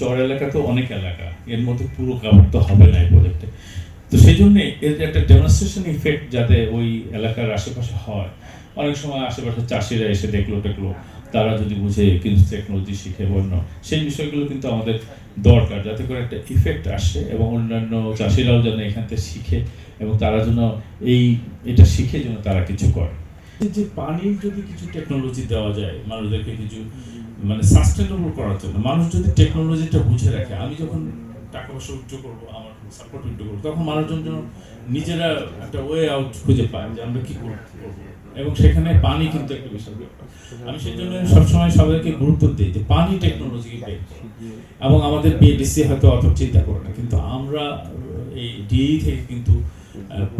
চর এলাকা তো অনেক এলাকা, এর মধ্যে পুরো কাভার তো হবে না এই প্রজেক্টে তো সেই জন্য এর একটা ডেমনস্ট্রেশন ইফেক্ট যাতে ওই এলাকার আশেপাশে হয়, অনেক সময় আশেপাশে চাষিরা এসে দেখল, টেকলো, তারা যদি বুঝে কিন্তু টেকনোলজি শিখে বন্য, সেই বিষয়গুলো কিন্তু আমাদের দরকার, যাতে করে একটা ইফেক্ট আসে এবং অন্যান্য চাষিরাও যেন এখান থেকে শিখে এবং তারা যেন এই, এটা শিখে যেন তারা কিছু করে। যে পানির যদি কিছু টেকনোলজি দেওয়া যায়, মানুষদেরকে কিছু মানে সাস্টেনেবল করার জন্য মানুষ যদি টেকনোলজিটা বুঝে রাখে, আমি যখন টাকা পয়সা উচ্চ করব, আমার সাপোর্ট উচ্চ করব, তখন মানুষজন যেন নিজেরা একটা ওয়ে আউট খুঁজে পায় যে আমরা কি করব। এবং সেখানে পানি কিন্তু একটা বিশাল ব্যাপার আমি সেই জন্য সবসময় সবাইকে গুরুত্ব দিই যে পানি টেকনোলজি। এবং আমাদের বিএডিসি হয়তো অত চিন্তা করে না, কিন্তু আমরা এই ডিই থেকে কিন্তু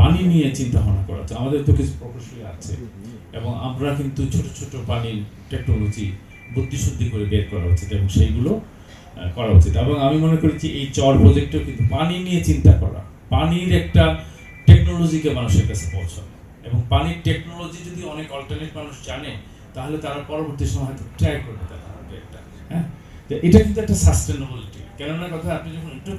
পানি নিয়ে চিন্তা ভাবনা করা আমাদের তো কিছু প্রকৌশলী আছে এবং আমরা কিন্তু ছোট ছোট পানির টেকনোলজি বুদ্ধিশুদ্ধি করে বের করা উচিত এবং সেইগুলো করা উচিত। এবং আমি মনে করি যে এই চর প্রজেক্টেও কিন্তু পানি নিয়ে চিন্তা করা। পানির একটা টেকনোলজিকে মানুষের কাছে পৌঁছানো। এবং পানির টেকনোলজি যদি অনেক অল্টারনেট মানুষ জানে, তাহলে তারা পরবর্তী সময় হয়তো ট্রাই করবে তারা একটা হ্যাঁ? এটা কিন্তু একটা সাস্টেনেবিলিটি কেননা কথা, আপনি যখন একটু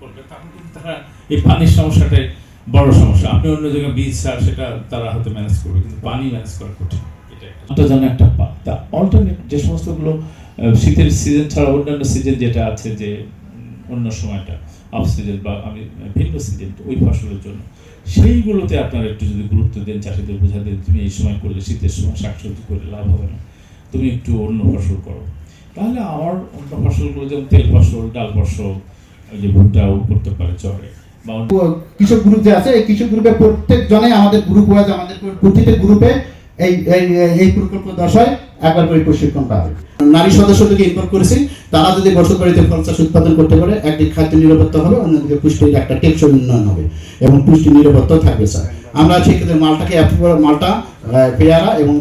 করবেন, তখন কিন্তু তারা এই পানির সমস্যাটাই বড় সমস্যা। আপনি অন্য জায়গায় বীজ সার, সেটা তারা হয়তো ম্যানেজ করবে, কিন্তু পানি ম্যানেজ করা কঠিন। একটা অল্টারনেট যে সমস্তগুলো শীতের সিজন ছাড়া অন্যান্য সিজন যেটা আছে যে অন্য সময়টা অফ সিজন বা আমি ভিন্ন সিজন ওই ফসলের জন্য। সেইগুলোতে আপনারা একটু যদি গুরুত্ব দেন, চাষিদের বোঝা দেন, তুমি এই সময় করলে শীতের সময় শাকসবজি করলে লাভ হবে না। তুমি একটু অন্য ফসল করো। তাহলে আমার অন্য ফসলগুলো, যেমন তেল ফসল, ডাল ফসল যে ভুট্টাও করতে পারে বা কৃষক গ্রুপ যে আছে, এই কৃষক গ্রুপে প্রত্যেক জনে আমাদের গ্রুপ ওয়াইজ আমাদের প্রতিটা গ্রুপে এই এই প্রকল্প দশায় একবার করে প্রশিক্ষণ পাবে নারী সদস্যদেরকে ইনভলভ করেছি, তারা যদি বছর বাড়িতে ফল চাষ উৎপাদন করতে পারে খাদ্য নিরাপত্তা হবে, অন্যদিকে পুষ্টির একটা টেকসই উন্নয়ন হবে এবং পুষ্টি নিরাপত্তাও থাকবে, স্যার। আমরা সেক্ষেত্রে মালটাকে মালটা পেয়ারা এবং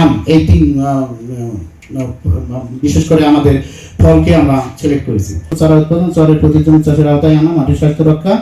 আম, এই তিন বিশেষ করে আমাদের ফলকে আমরা সিলেক্ট করেছি। চারা উৎপাদন, চরের প্রতিজন চাষের আওতায় আনা, মাটির স্বাস্থ্য রক্ষা